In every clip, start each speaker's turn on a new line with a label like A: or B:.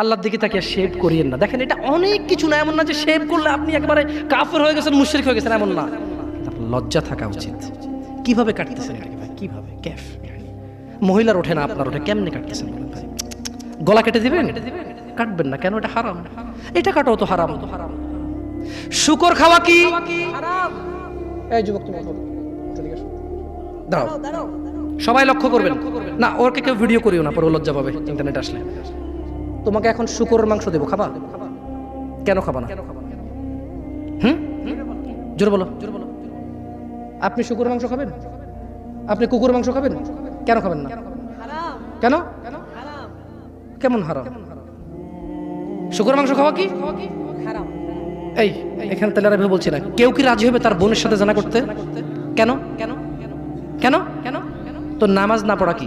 A: আল্লাহর দিকে তাকে শেভ করিয়েন না। দেখেন, এটা অনেক কিছু না, এমন না যে শেভ করলে আপনি একেবারে কাফের হয়ে গেছেন, মুশরিক হয়ে গেছেন, এমন না। লজ্জা থাকা উচিত। কীভাবে কাটতেছেন কীভাবে? ক্যাফ মহিলার ওঠে না, আপনার ওঠে, কেমনে কাটতেছেন গলা কেটে দিবেন? কাটবেন না, কেন এটা হারাম? এটা কাটাও তো হারাম। হারাম শুকর খাওয়া কি? এই যুবক, তুমি দাঁড়াও। সবাই লক্ষ্য করবেন। না, ওরকে কেউ ভিডিও করিও না, পরে লজ্জা পাবে, ইন্টারনেট আসলে। তোমাকে এখন শুকরের মাংস দেবো, খাবা? কেন খাবা না? হুম? জোর বলো। আপনি শুকুর মাংস খাবেন? আপনি কুকুর মাংস খাবেন? কেন খাবেন না? কেন? কেমন হারাম? শুকুর মাংস খাওয়া কি? এই, এখানে তাহলে আর বলছি না। কেউ কি রাজি হবে তার বোনের সাথে জানা করতে? কেন? কেন? কেন? কেন তো নামাজ না পড়া কি?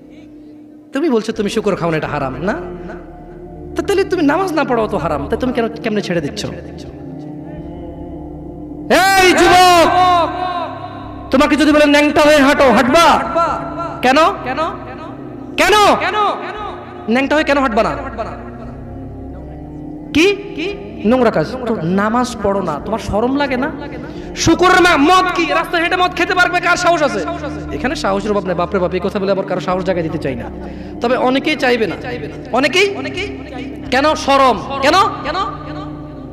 A: তুমি বলছো তুমি শুকর খাও না, এটা হারাম, না? তাহলে তুমি নামাজ না পড়াও তো হারাম, তা তুমি কেন, কেমনে ছেড়ে দিচ্ছ? তোমাকে যদি বলে ন্যাংটা হয়ে হাঁটো, হাঁটবা? কেন? কেন? কেন কেন ন্যাংটা হয়ে কেন হাঁটবা না? কি? নোংরা কাজ। নামাজ পড়ো না, তোমার শরম লাগে না? শুকুরের মা, মদ কি? রাস্তায় হেঁটে মদ খেতে পারবে? কার সাহস আছে? এখানে সাহসের অভাব নেই, বাপরে বাপ, এই কথা বলে আবার কারও সাহস জায়গায় দিতে চাই না। তবে অনেকেই চাইবে না। অনেকেই? কেন শরম কেন? কেন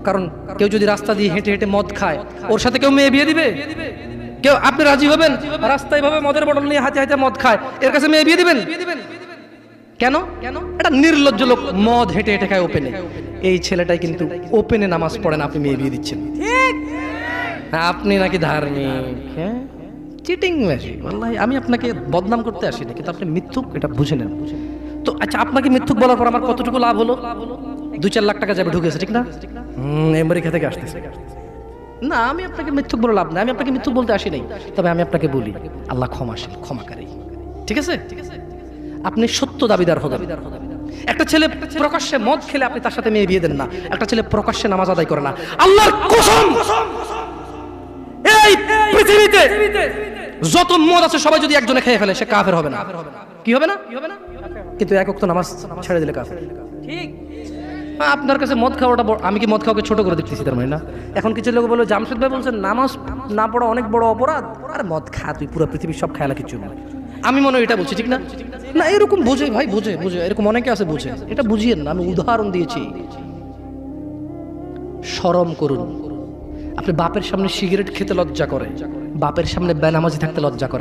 A: কারণ কেউ যদি রাস্তা দিয়ে হেঁটে হেঁটে মদ খায়, ওর সাথে কেউ মেয়ে বিয়ে দিবে? কেউ আপনি রাজি হবেন? রাস্তায় ভাবে মদের বটল নিয়ে হাতে হাতে মদ খায়, এর কাছে মেয়ে বিয়ে দিবেন? কেন? কেন এটা নির্লজ্জ লোক মদ হেঁটে হেঁটে খায় ওপেনে। এই ছেলেটাই কিন্তু ওপেনে নামাজ পড়েন আপনি মেয়ে বিয়ে দিচ্ছেন। আপনি নাকি ধার্মিক হ্যাঁ? চিটিং বললাই আমি আপনাকে বদনাম করতে আসিনি, কিন্তু আপনি মিথ্যুক, এটা বুঝে নেন। তো আচ্ছা আপনাকে মিথ্যুক বলার পর আমার কতটুকু লাভ হলো? দুই চার লাখ টাকা যাবে, ঢুকেছে, ঠিক না? আমেরিকা থেকে আসতেছে। না, আমি আপনাকে মিথ্যুক বলে লাভ না আমি আপনাকে মিথ্যুক বলতে আসি নাই তবে আমি আপনাকে বলি, আল্লাহ ক্ষমাশীল ক্ষমাকারী ঠিক আছে? আপনি সত্য দাবিদার হবেন। একটা ছেলে প্রকাশ্যে মদ খেলে আপনি তার সাথে মেয়ে বিয়ে দেন না। একটা ছেলে প্রকাশ্যে নামাজ আদায় করে না। আল্লাহর কসম! পৃথিবীতে যত মদ আছে সবাই যদি একজনে খেয়ে ফেলে সে কাফের হবে না। কি হবে না? কিন্তু একক তো নামাজ ছেড়ে দিলে কাফের। ঠিক। আপনার কাছে মদ খাওয়াটা বড়- আমি কি মদ খাওয়াকে ছোট করে দেখতেছি তার মানে না? এখন কিছু লোক বলে জামশেদ ভাই বলছেন নামাজ না পড়া অনেক বড় অপরাধ। আর মদ খা তুই পুরো পৃথিবীর সব খেয়ালা কিছু না। আমি মনে হয় এটা বলছি ঠিক না? না এরকম বুঝে ভাই বুঝে বুঝে। এরকম অনেকে আছে বুঝে। এটা বুঝিয়েন না আমি উদাহরণ দিয়েছি। শরম করুন। আপনি বাপের সামনে সিগারেট খেতে লজ্জা করে। বাপের সামনে বেনামাজি থাকতে লজ্জা করে।